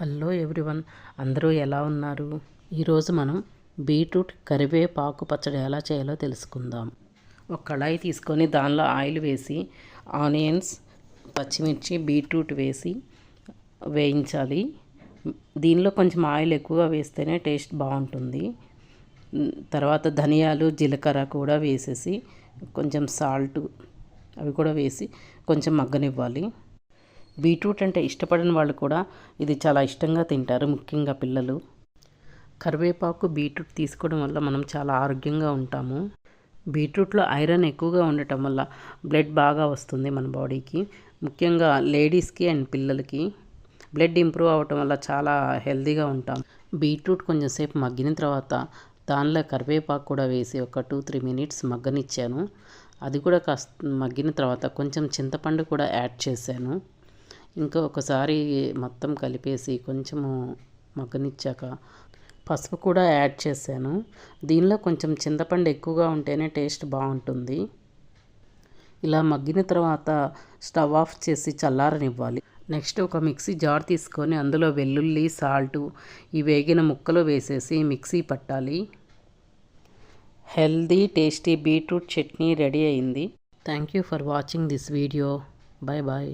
Hello everyone అందరూ ఎలా ఉన్నారు? ఈరోజు మనం బీట్రూట్ కరివేపాకు పచ్చడి ఎలా చేయాలో తెలుసుకుందాం. ఒక కళాయి తీసుకొని దానిలో ఆయిల్ వేసి ఆనియన్స్ పచ్చిమిర్చి బీట్రూట్ వేసి వేయించాలి. దీనిలో కొంచెం ఆయిల్ ఎక్కువగా వేస్తేనే టేస్ట్ బాగుంటుంది. తర్వాత ధనియాలు జీలకర్ర కూడా వేసేసి కొంచెం సాల్ట్ అవి కూడా వేసి కొంచెం మగ్గనివ్వాలి. బీట్రూట్ అంటే ఇష్టపడని వాళ్ళు కూడా ఇది చాలా ఇష్టంగా తింటారు ముఖ్యంగా పిల్లలు. కరివేపాకు బీట్రూట్ తీసుకోవడం వల్ల మనం చాలా ఆరోగ్యంగా ఉంటాము. బీట్రూట్లో ఐరన్ ఎక్కువగా ఉండటం వల్ల బ్లడ్ బాగా వస్తుంది మన బాడీకి ముఖ్యంగా లేడీస్కి అండ్ పిల్లలకి. బ్లడ్ ఇంప్రూవ్ అవ్వటం వల్ల చాలా హెల్తీగా ఉంటాం. బీట్రూట్ కొంచెం సేపు మగ్గిన తర్వాత దానిలో కరివేపాకు కూడా వేసి ఒక టూ త్రీ మినిట్స్ మగ్గనిచ్చాను. అది కూడా కాస్త మగ్గిన తర్వాత కొంచెం చింతపండు కూడా యాడ్ చేశాను. ఇంకా ఒకసారి మొత్తం కలిపేసి కొంచెము మగ్గనిచ్చాక పసుపు కూడా యాడ్ చేశాను. దీనిలో కొంచెం చింతపండు ఎక్కువగా ఉంటేనే టేస్ట్ బాగుంటుంది. ఇలా మగ్గిన తర్వాత స్టవ్ ఆఫ్ చేసి చల్లారనివ్వాలి. నెక్స్ట్ ఒక మిక్సీ జార్ తీసుకొని అందులో వెల్లుల్లి సాల్టు ఈ వేగిన ముక్కలు వేసేసి మిక్సీ పట్టాలి. Healthy tasty beetroot chutney ready అయింది. Thank you for watching this video. Bye bye